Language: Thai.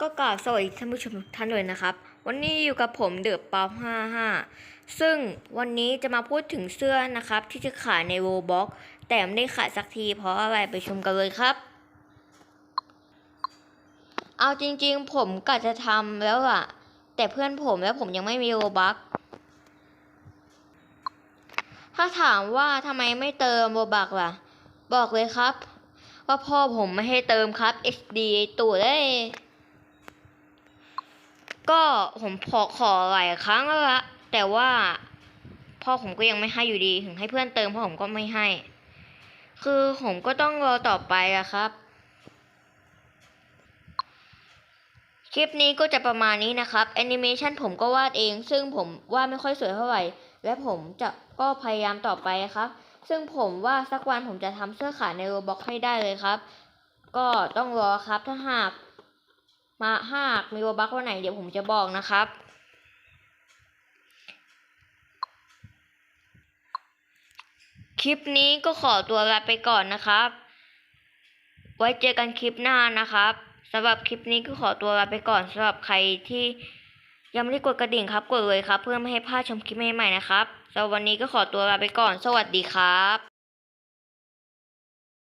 ก็กราบสวัสดีท่านผู้ชมทุกท่านเลยนะครับ วันนี้อยู่กับผมเดือบป๊อป55 ซึ่งวันนี้จะมาพูดถึงเสื้อนะครับ ที่จะขายในโวบ็อกแต่ไม่ได้ขายสักทีเพราะอะไรไปชมกันเลยครับ เอาจริงๆ ผมกะจะทำแล้วล่ะแต่เพื่อนผมและผมยังไม่มีโวบ็อกถ้าถามว่าทำไมไม่เติมโวบักล่ะ บอกเลยครับ ว่าพ่อผมไม่ให้เติมครับ HD ตู่ได้ยก็ผมขอขอหลายครั้งแล้วละแต่ว่าพ่อผมก็ยังไม่ให้อยู่ดี ถึงให้เพื่อนเติมพ่อผมก็ไม่ให้ คือผมก็ต้องรอต่อไปอะครับ คลิปนี้ก็จะประมาณนี้นะครับแอนิเมชันผมก็วาดเอง ซึ่งผมวาดไม่ค่อยสวยเท่าไหร่ และผมจะก็พยายามต่อไปครับ ซึ่งผมว่าสักวันผมจะทำเสื้อขายในโรบ็อกให้ได้เลยครับ ก็ต้องรอครับถ้าหากมาหากมีโรบ็อกวันไหนเดี๋ยวผมจะบอกนะครับ คลิปนี้ก็ขอตัวลาไปก่อนนะครับ ไว้เจอกันคลิปหน้านะครับสำหรับคลิปนี้ก็ขอตัวลาไปก่อนสำหรับใครที่ ยังไม่ได้กดกระดิ่งครับกดเลยครับ เพื่อไม่ให้พลาดชมคลิปใหม่ๆนะครับสำหรับวันนี้ก็ขอตัวลาไปก่อน สวัสดีครับ